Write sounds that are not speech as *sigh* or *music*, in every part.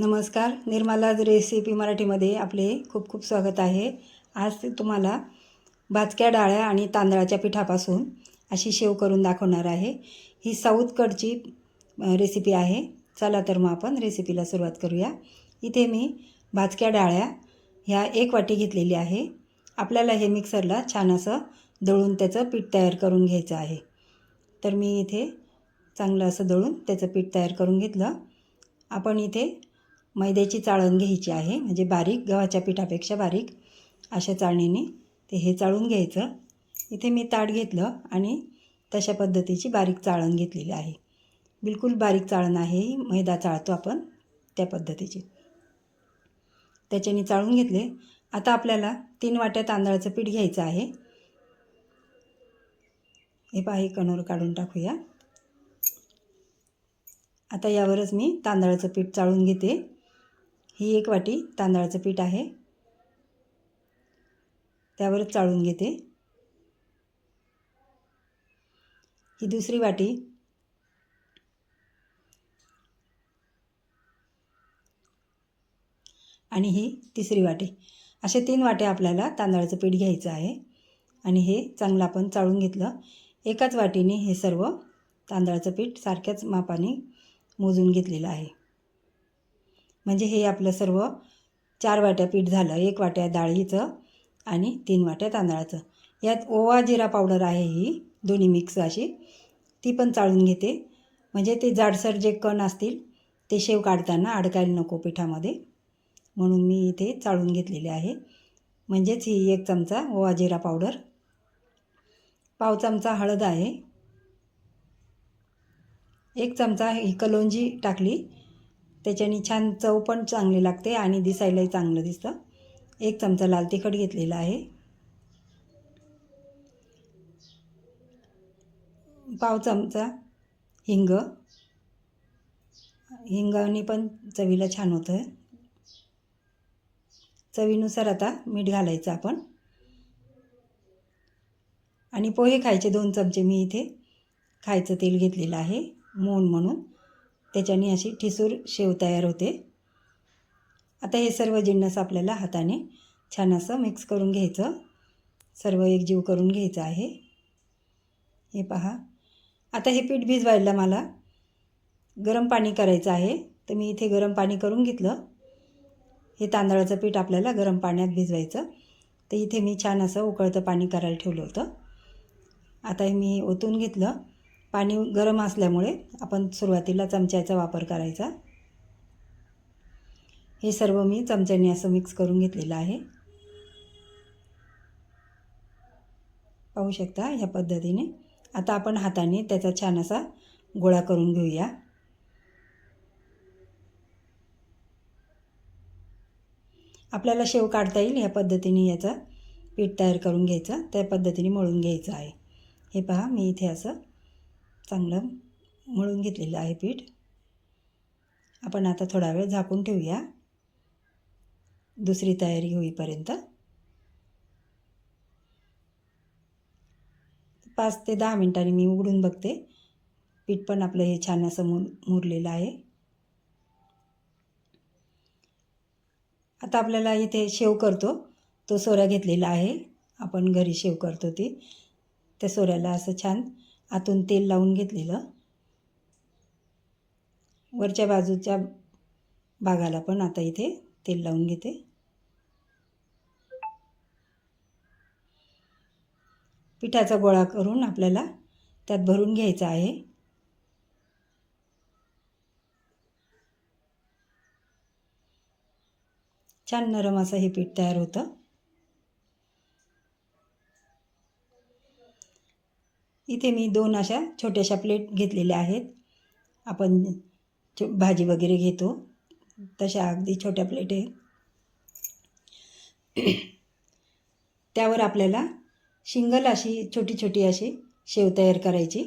नमस्कार निर्मलाज रेसिपी मराठीमध्ये आपले खूप खूप स्वागत आहे. आज तुम्हाला भाजक्या डाळ्या आणि तांदळाच्या पिठापासून अशी शेव करून दाखवणार आहे. ही साऊथकडची रेसिपी आहे. चला तर मग आपण रेसिपीला सुरुवात करूया. इथे मी भाजक्या डाळ्या ह्या एक वाटी घेतलेली आहे. आपल्याला हे मिक्सरला छान असं दळून त्याचं पीठ तयार करून घ्यायचं आहे. तर मी इथे चांगलं असं दळून त्याचं पीठ तयार करून घेतलं. आपण इथे मैद्याची चाळण घ्यायची आहे म्हणजे बारीक गव्हाच्या पिठापेक्षा बारीक अशा चाळणीने ते हे चाळून घ्यायचं. इथे मी ताट घेतलं आणि तशा पद्धतीची बारीक चाळण घेतलेली आहे. बिलकुल बारीक चाळण आहे ही मैदा चाळतो आपण त्या पद्धतीची. त्याच्याने चाळून घेतले. आता आपल्याला तीन वाट्या तांदळाचं पीठ घ्यायचं आहे. हे पहा हे कणोर काढून टाकूया. आता यावरच मी तांदळाचं पीठ चाळून घेते. ही एक वाटी तांदळाचं पीठ आहे. त्यावरच चाळून घेते. ही दुसरी वाटी आणि ही तिसरी वाटी. अशा तीन वाट्या आपल्याला तांदळाचं पीठ घ्यायचं आहे. आणि हे चांगलं आपण चाळून घेतलं. एकाच वाटीने हे सर्व तांदळाचं पीठ सारख्याच मापाने मोजून घेतलेलं आहे. म्हणजे हे आपलं सर्व चार वाट्या पीठ झालं. एक वाट्या डाळीचं आणि तीन वाट्या तांदळाचं. यात ओवा जिरा पावडर आहे ही दोन्ही मिक्स अशी. ती पण चाळून घेते. म्हणजे ते जाडसर जे कण असतील ते शेव काढताना अडकायला नको पिठामध्ये. म्हणून मी इथे चाळून घेतलेले आहे. म्हणजेच ही एक चमचा ओवा जिरा पावडर. पाव चमचा हळद आहे. एक चमचा ही कलोंजी टाकली. त्याच्याने छान चव पण चांगली लागते आणि दिसायलाही चांगलं दिसतं. एक चमचा लाल तिखट घेतलेला आहे. पाव चमचा हिंग. हिंगाने पण चवीला छान होतं. आहे चवीनुसार आता मीठ घालायचं आपण. आणि पोहे खायचे दोन चमचे. मी इथे खायचं तेल घेतलेलं आहे. मोन म्हणून. त्याच्याने अशी ठिसूर शेव तयार होते. आता हे सर्व जिन्नस आपल्याला हाताने छान असं मिक्स करून घ्यायचं. सर्व एकजीव करून घ्यायचं आहे. हे पहा. आता हे पीठ भिजवायला मला गरम पाणी करायचं आहे. तर मी इथे गरम पाणी करून घेतलं. हे तांदळाचं पीठ आपल्याला गरम पाण्यात भिजवायचं. तर इथे मी छान असं उकळतं पाणी करायला ठेवलं होतं. आता हे मी ओतून घेतलं. पाणी गरम असल्यामुळे आपण सुरुवातीला चमच्याचा वापर करायचा. हे सर्व मी चमच्याने असं मिक्स करून घेतलेलं आहे. पाहू शकता ह्या पद्धतीने. आता आपण हाताने त्याचा छान असा गोळा करून घेऊया. आपल्याला शेव काढता येईल ह्या पद्धतीने याचा पीठ तयार करून घ्यायचं. त्या पद्धतीने मळून घ्यायचं आहे. हे पहा मी इथे असं चांगलं मळून घेतलेलं आहे पीठ. आपण आता थोडा वेळ झाकून ठेवूया. दुसरी तयारी होईपर्यंत. पाच ते दहा मिनटांनी मी उघडून बघते. पीठ पण आपलं हे छान असं मु मुरलेलं आहे. आता आपल्याला इथे शेव करतो. तो सोऱ्या घेतलेला आहे. आपण घरी शेव करतो ती. त्या सोऱ्याला असं छान आतून तेल लावून घेतलेलं. वरच्या बाजूच्या भागाला पण आता इथे तेल लावून घेते. पिठाचा गोळा करून आपल्याला त्यात भरून घ्यायचा आहे. छान नरम असं हे पीठ तयार होतं. इथे मी दोन अशा छोट्याशा प्लेट घेतलेल्या आहेत. आपण छो भाजी वगैरे घेतो. तशा अगदी छोट्या प्लेट आहे. *clears throat* त्यावर आपल्याला शिंगल अशी छोटी छोटी अशी शेव तयार करायची.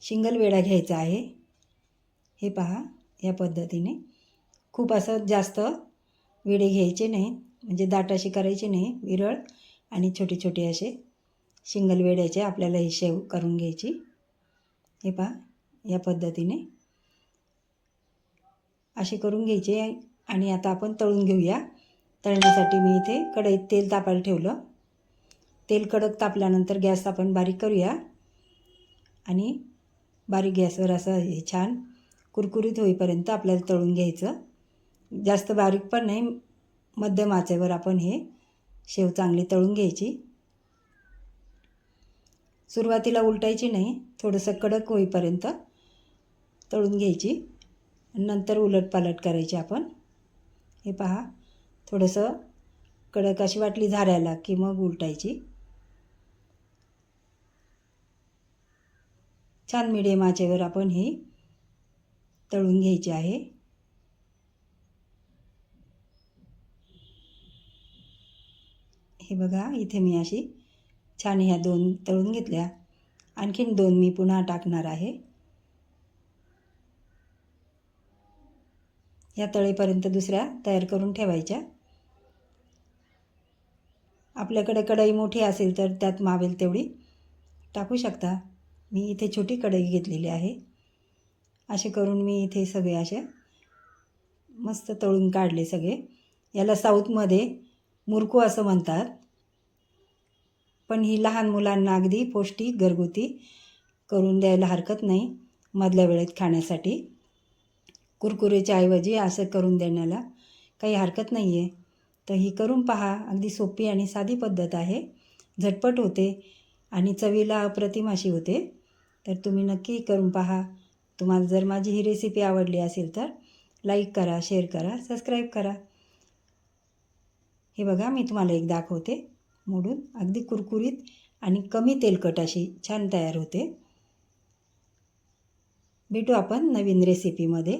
शिंगल वेळा घ्यायचा आहे. हे पहा या पद्धतीने. खूप असं जास्त वेळे घ्यायचे नाही म्हणजे दाट अशी करायची नाही विरळ आणि छोटे छोटे असे शिंगल वेड्याचे आपल्याला ही शेव करून घ्यायची. हे पहा या पद्धतीने. असे करून घ्यायचे आणि आता आपण तळून घेऊया. तळण्यासाठी मी इथे कढईत तेल तापायला ठेवलं. तेल कडक तापल्यानंतर गॅस आपण बारीक करूया. आणि बारीक गॅसवर असं हे छान कुरकुरीत होईपर्यंत आपल्याला तळून घ्यायचं. जास्त बारीक पण नाही मध्यम आचेवर आपण हे शेव चांगली तळून घ्यायची. सुरुवातीला उलटायची नाही थोडंसं कडक होईपर्यंत तळून घ्यायची. नंतर उलटपालट करायची आपण. हे पहा थोडंसं कडक अशी वाटली झाऱ्याला की मग उलटायची. छान मिडियम आचेवर आपण ही तळून घ्यायची आहे. हे बघा इथे मी अशी छान ह्या दोन तळून घेतल्या. आणखीन दोन मी पुन्हा टाकणार आहे. या तळेपर्यंत दुसऱ्या तयार करून ठेवायच्या. आपल्याकडे कढई मोठी असेल तर त्यात मावेल तेवढी. टाकू शकता? मी इथे छोटी कढई घेतलेली आहे. असे करून मी इथे सगळे असे मस्त तळून काढले सगळे. याला साऊथमध्ये मुरकू असं म्हणतात. पण ही लहान मुलांना अगदी पौष्टिक घरगुती करून द्यायला हरकत नाही मधल्या वेळेत खाण्यासाठी. कुरकुरेच्या ऐवजी असं करून देण्याला काही हरकत नाही आहे तर ही करून पहा. अगदी सोपी आणि साधी पद्धत आहे. झटपट होते आणि चवीला अप्रतिम अशी होते. तर तुम्ही नक्की करून पहा. तुम्हाला जर माझी ही रेसिपी आवडली असेल तर लाईक करा शेअर करा सबस्क्राईब करा. हे बघा मी तुम्हाला एक दाखवते. मोडून अगदी कुरकुरीत आणि कमी तेलकट अशी छान तयार होते. भेटू आपण नवीन रेसिपीमध्ये